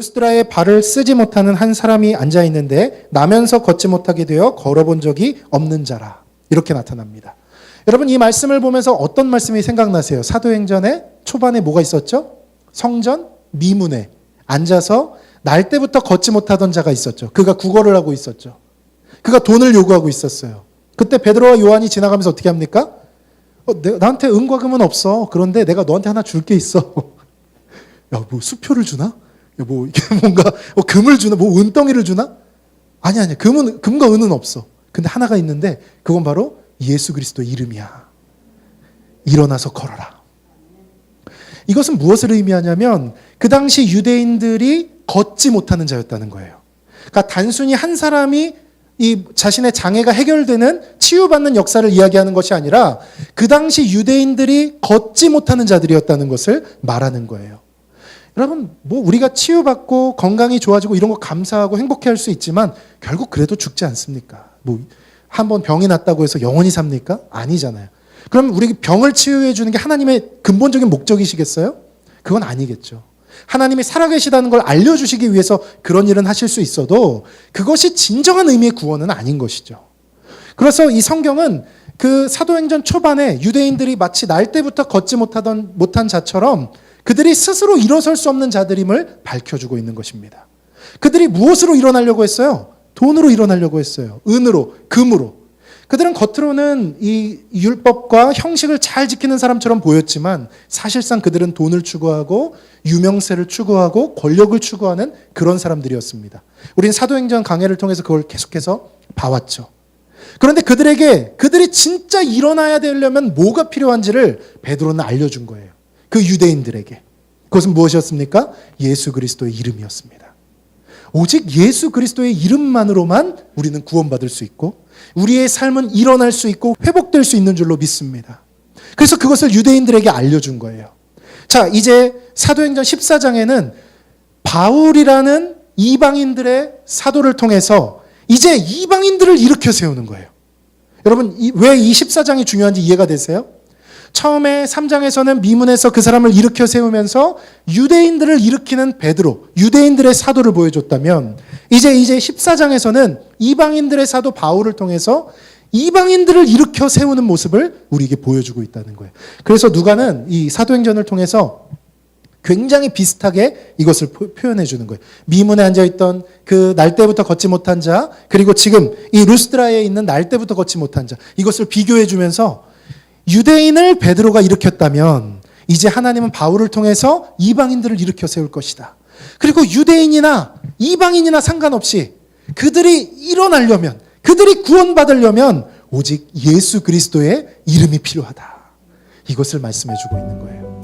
루스드라의 발을 쓰지 못하는 한 사람이 앉아 있는데 나면서 걷지 못하게 되어 걸어본 적이 없는 자라. 이렇게 나타납니다. 여러분 이 말씀을 보면서 어떤 말씀이 생각나세요? 사도행전에 초반에 뭐가 있었죠? 성전 미문에 앉아서 날 때부터 걷지 못하던 자가 있었죠. 그가 구걸을 하고 있었죠. 그가 돈을 요구하고 있었어요. 그때 베드로와 요한이 지나가면서 어떻게 합니까? 어, 내, 나한테 은과 금은 없어. 그런데 내가 너한테 하나 줄 게 있어. 야, 뭐 수표를 주나? 야, 뭐 이게 뭔가 어, 금을 주나? 뭐 은덩이를 주나? 아니 아니. 금은 금과 은은 없어. 근데 하나가 있는데 그건 바로 예수 그리스도의 이름이야. 일어나서 걸어라. 이것은 무엇을 의미하냐면 그 당시 유대인들이 걷지 못하는 자였다는 거예요. 그러니까 단순히 한 사람이 이 자신의 장애가 해결되는 치유받는 역사를 이야기하는 것이 아니라 그 당시 유대인들이 걷지 못하는 자들이었다는 것을 말하는 거예요. 여러분, 뭐 우리가 치유받고 건강이 좋아지고 이런 거 감사하고 행복해 할 수 있지만 결국 그래도 죽지 않습니까? 뭐 한 번 병이 났다고 해서 영원히 삽니까? 아니잖아요. 그럼 우리 병을 치유해 주는 게 하나님의 근본적인 목적이시겠어요? 그건 아니겠죠. 하나님이 살아계시다는 걸 알려주시기 위해서 그런 일은 하실 수 있어도 그것이 진정한 의미의 구원은 아닌 것이죠. 그래서 이 성경은 그 사도행전 초반에 유대인들이 마치 날 때부터 걷지 못하던 못한 자처럼 그들이 스스로 일어설 수 없는 자들임을 밝혀주고 있는 것입니다. 그들이 무엇으로 일어나려고 했어요? 돈으로 일어나려고 했어요. 은으로, 금으로. 그들은 겉으로는 이 율법과 형식을 잘 지키는 사람처럼 보였지만 사실상 그들은 돈을 추구하고 유명세를 추구하고 권력을 추구하는 그런 사람들이었습니다. 우린 사도행전 강해를 통해서 그걸 계속해서 봐왔죠. 그런데 그들에게 그들이 진짜 일어나야 되려면 뭐가 필요한지를 베드로는 알려준 거예요. 그 유대인들에게. 그것은 무엇이었습니까? 예수 그리스도의 이름이었습니다. 오직 예수 그리스도의 이름만으로만 우리는 구원받을 수 있고 우리의 삶은 일어날 수 있고 회복될 수 있는 줄로 믿습니다. 그래서 그것을 유대인들에게 알려준 거예요. 자, 이제 사도행전 14장에는 바울이라는 이방인들의 사도를 통해서 이제 이방인들을 일으켜 세우는 거예요. 여러분, 왜 이 14장이 중요한지 이해가 되세요? 처음에 3장에서는 미문에서 그 사람을 일으켜 세우면서 유대인들을 일으키는 베드로, 유대인들의 사도를 보여줬다면 이제 이제 14장에서는 이방인들의 사도 바울을 통해서 이방인들을 일으켜 세우는 모습을 우리에게 보여주고 있다는 거예요. 그래서 누가는 이 사도행전을 통해서 굉장히 비슷하게 이것을 표현해 주는 거예요. 미문에 앉아 있던 그 날 때부터 걷지 못한 자, 그리고 지금 이 루스드라에 있는 날 때부터 걷지 못한 자, 이것을 비교해 주면서 유대인을 베드로가 일으켰다면 이제 하나님은 바울을 통해서 이방인들을 일으켜 세울 것이다. 그리고 유대인이나 이방인이나 상관없이 그들이 일어나려면 그들이 구원받으려면 오직 예수 그리스도의 이름이 필요하다. 이것을 말씀해 주고 있는 거예요.